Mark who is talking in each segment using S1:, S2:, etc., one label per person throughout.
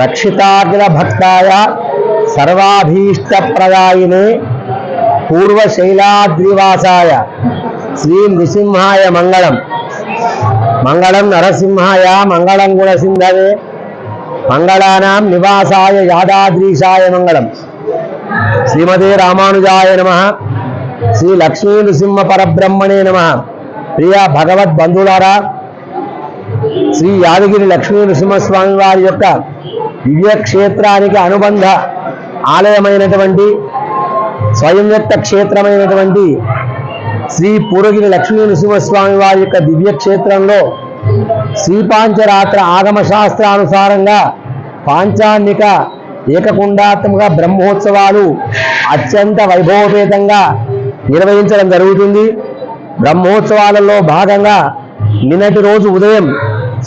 S1: రక్షితాగ్ర భక్తాయ సర్వాభీష్టప్రదాయినే పూర్వశైలాద్రివాసాయ శ్రీ నృసింహాయ మంగళం మంగళం నరసింహాయ మంగళం గుణసింధవే మంగళానాం నివాసాయ యాదాద్రీశాయ మంగళం శ్రీమతే రామానుజాయ నమ శ్రీ లక్ష్మీ నృసింహ పరబ్రహ్మణే నమ ప్రియ భగవద్ బంధులారా శ్రీ యాదగిరి లక్ష్మీ నృసింహస్వామి వారి యొక్క దివ్యక్షేత్రానికి అనుబంధ ఆలయమైనటువంటి స్వయంవ్యక్త క్షేత్రమైనటువంటి శ్రీ పూరగిరి లక్ష్మీ నృసింహస్వామి వారి యొక్క దివ్యక్షేత్రంలో శ్రీపాంచరాత్ర ఆగమ శాస్త్రానుసారంగా పాంచాన్నిక ఏకకుండాత్మక బ్రహ్మోత్సవాలు అత్యంత వైభవపేతంగా నిర్వహించడం జరుగుతుంది. బ్రహ్మోత్సవాలలో భాగంగా నిన్నటి రోజు ఉదయం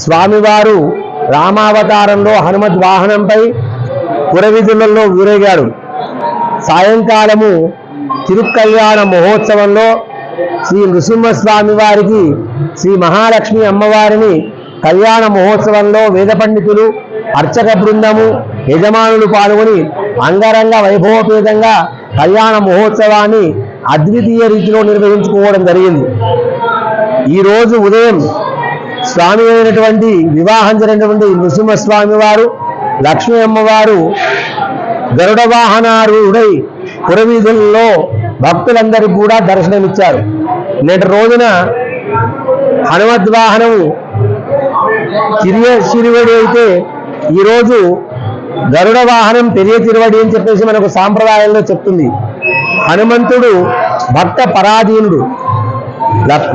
S1: స్వామివారు రామావతారంలో హనుమత్ వాహనంపై పురవిధులలో ఊరేగాడు. సాయంకాలము తిరుకల్యాణ మహోత్సవంలో శ్రీ నృసింహస్వామి వారికి శ్రీ మహాలక్ష్మి అమ్మవారిని కళ్యాణ మహోత్సవంలో వేద పండితులు అర్చక బృందము యజమానులు పాల్గొని అంగరంగ వైభవపేతంగా కళ్యాణ మహోత్సవాన్ని అద్వితీయ రీతిలో నిర్వహించుకోవడం జరిగింది. ఈ రోజు ఉదయం స్వామి అయినటువంటి వివాహం జరిగినటువంటి నృసింహస్వామి వారు లక్ష్మీ అమ్మవారు గరుడ వాహనారుడై పురవీధుల్లో భక్తులందరికీ కూడా దర్శనమిచ్చారు. నేటి రోజున హనుమద్వాహనము చిరియ చిరువడి అయితే ఈరోజు గరుడ వాహనం పెరియ తిరువడి అని చెప్పేసి మనకు సాంప్రదాయంలో చెప్తుంది. హనుమంతుడు భక్త పరాధీనుడు.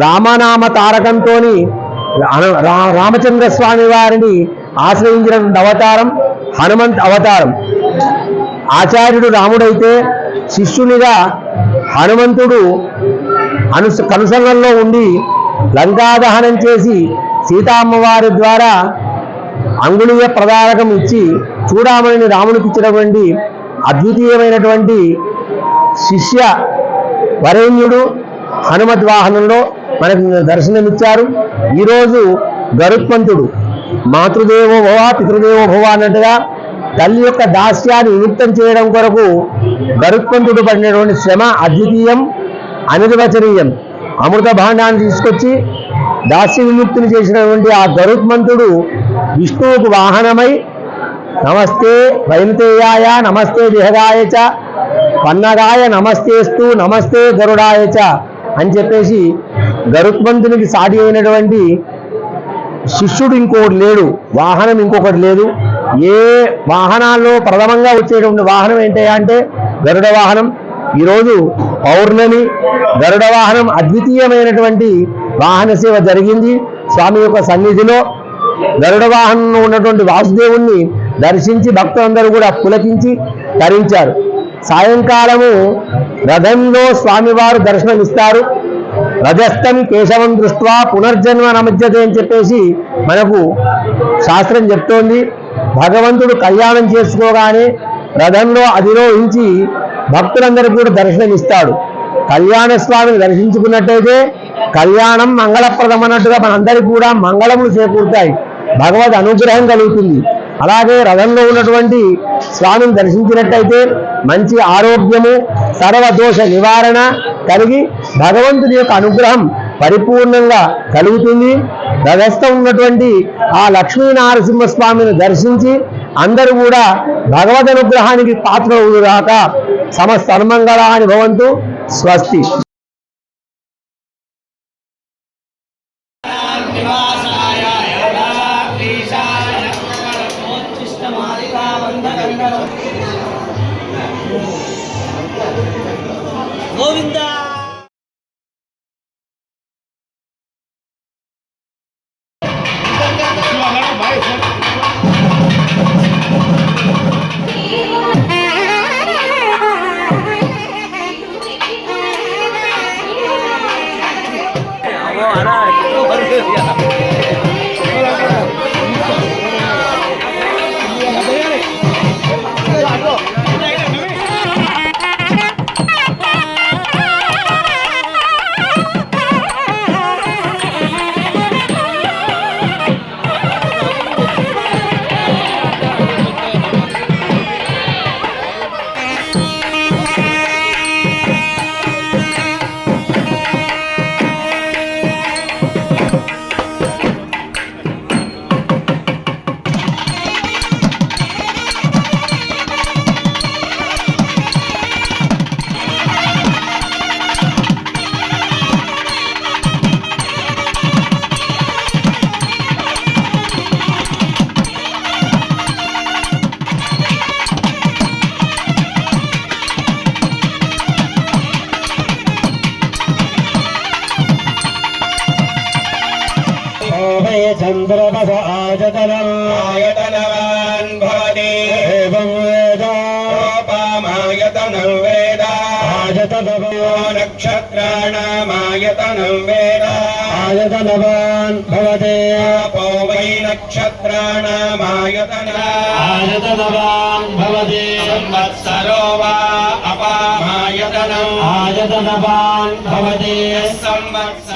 S1: రామనామ తారకంతో రామచంద్ర స్వామి వారిని ఆశ్రయించిన అవతారం హనుమంత్ అవతారం. ఆచార్యుడు రాముడైతే శిష్యునిగా హనుమంతుడు అను కనుసంగంలో ఉండి లంకాదహనం చేసి సీతామ్మవారి ద్వారా అంగుళీయ ప్రదారకం ఇచ్చి చూడమని రామునికిచ్చినటువంటి అద్వితీయమైనటువంటి శిష్య వరేణ్యుడు హనుమద్ వాహనంలో మనకు దర్శనమిచ్చారు. ఈరోజు గరుత్మంతుడు మాతృదేవో భవ పితృదేవో భవ అన్నట్టుగా తల్లి యొక్క దాస్యాన్ని విముక్తం చేయడం కొరకు గరుత్మంతుడు పడినటువంటి శ్రమ అద్వితీయం అనిర్వచనీయం. అమృత భాండాన్ని తీసుకొచ్చి దాస్య విముక్తిని చేసినటువంటి ఆ గరుత్మంతుడు విష్ణువుకు వాహనమై నమస్తే వైనతేయాయ నమస్తే విహగాయ చ పన్నగాయ నమస్తేస్తు నమస్తే గరుడాయ చ అని చెప్పేసి గరుత్మంతునికి సాటి అయినటువంటి శిష్యుడు ఇంకొకటి లేడు వాహనం ఇంకొకటి లేదు. ఏ వాహనాల్లో ప్రథమంగా వచ్చేటువంటి వాహనం ఏంటయ్యా అంటే గరుడ వాహనం. ఈరోజు పౌర్ణమి గరుడ వాహనం అద్వితీయమైనటువంటి వాహన సేవ జరిగింది. స్వామి యొక్క సన్నిధిలో గరుడ వాహనంలో ఉన్నటువంటి వాసుదేవుణ్ణి దర్శించి భక్తులందరూ కూడా పులకించి తరించారు. సాయంకాలము రథంలో స్వామివారు దర్శనమిస్తారు. రజస్థం కేశవం దృష్ట్యా పునర్జన్మ నమజ్జతే అని చెప్పేసి మనకు శాస్త్రం చెప్తోంది. భగవంతుడు కళ్యాణం చేసుకోగానే రథంలో అధిరోహించి భక్తులందరికీ కూడా దర్శనమిస్తాడు. కళ్యాణ స్వామిని దర్శించుకున్నట్టయితే కళ్యాణం మంగళప్రదం అన్నట్టుగా మనందరికీ కూడా మంగళములు చేకూరుతాయి. భగవద్ అనుగ్రహం కలుగుతుంది. అలాగే రథంలో ఉన్నటువంటి స్వామిని దర్శించినట్టయితే మంచి ఆరోగ్యము సర్వదోష నివారణ కలిగి భగవంతుని యొక్క అనుగ్రహం పరిపూర్ణంగా కలుగుతుంది. రథస్థ ఉన్నటువంటి ఆ లక్ష్మీనారసింహ స్వామిని దర్శించి అందరూ కూడా భగవద్ అనుగ్రహానికి పాత్రవుగాక సమస్త అనుమంగళాన్ని భవంతు. స్వస్తి.
S2: Govinda!
S3: आयतनवान् भवति
S1: एवं वेद
S3: रूपामायतनं वेद
S1: आयतनवान्
S3: नक्षत्राणामायतनं वेद
S1: आयतनवान् भवते
S3: आपो वै नक्षत्राणामायतना
S1: आयतनवान् भवते
S3: संवत्सरो वा अपामायतनम्
S1: आयतनवान् भवते
S3: संवत्सर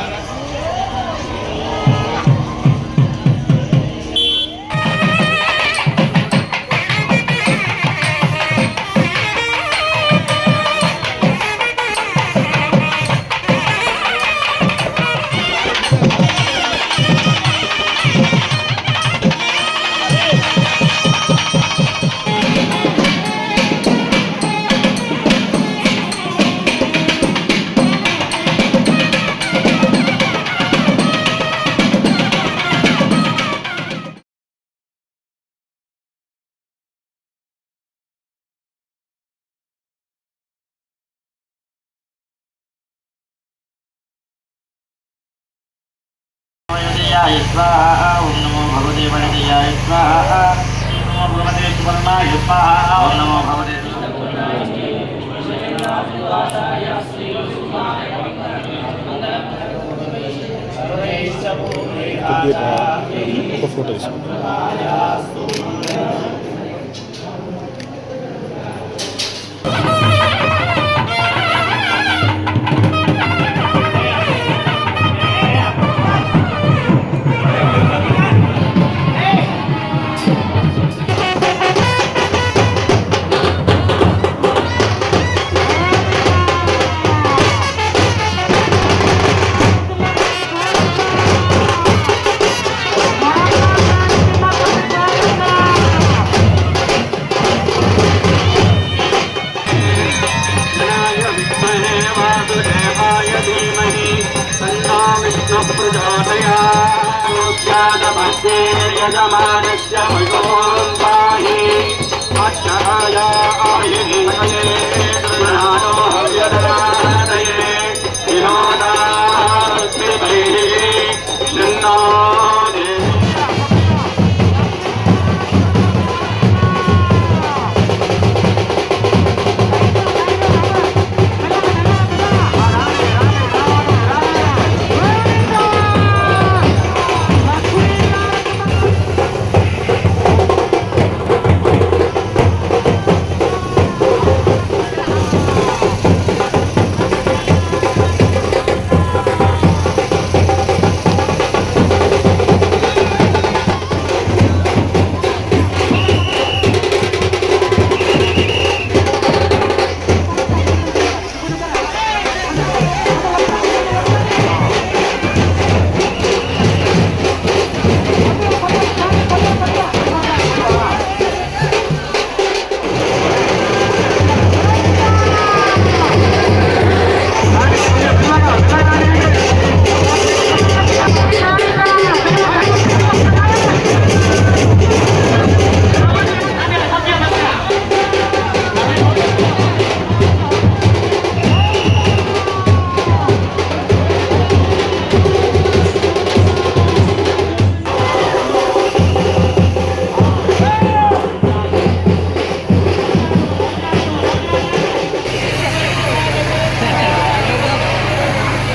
S2: वैदयाय स्वाहा ॐ नमो भगवते वैदयाय स्वाहा ॐ नमो भगवते सुवर्णाय स्वाहा ॐ नमो भगवते
S4: ఒక ఫోటో తీసుకో
S2: यजमानस्य मयोन्वाहि अक्षराया आयुर्मये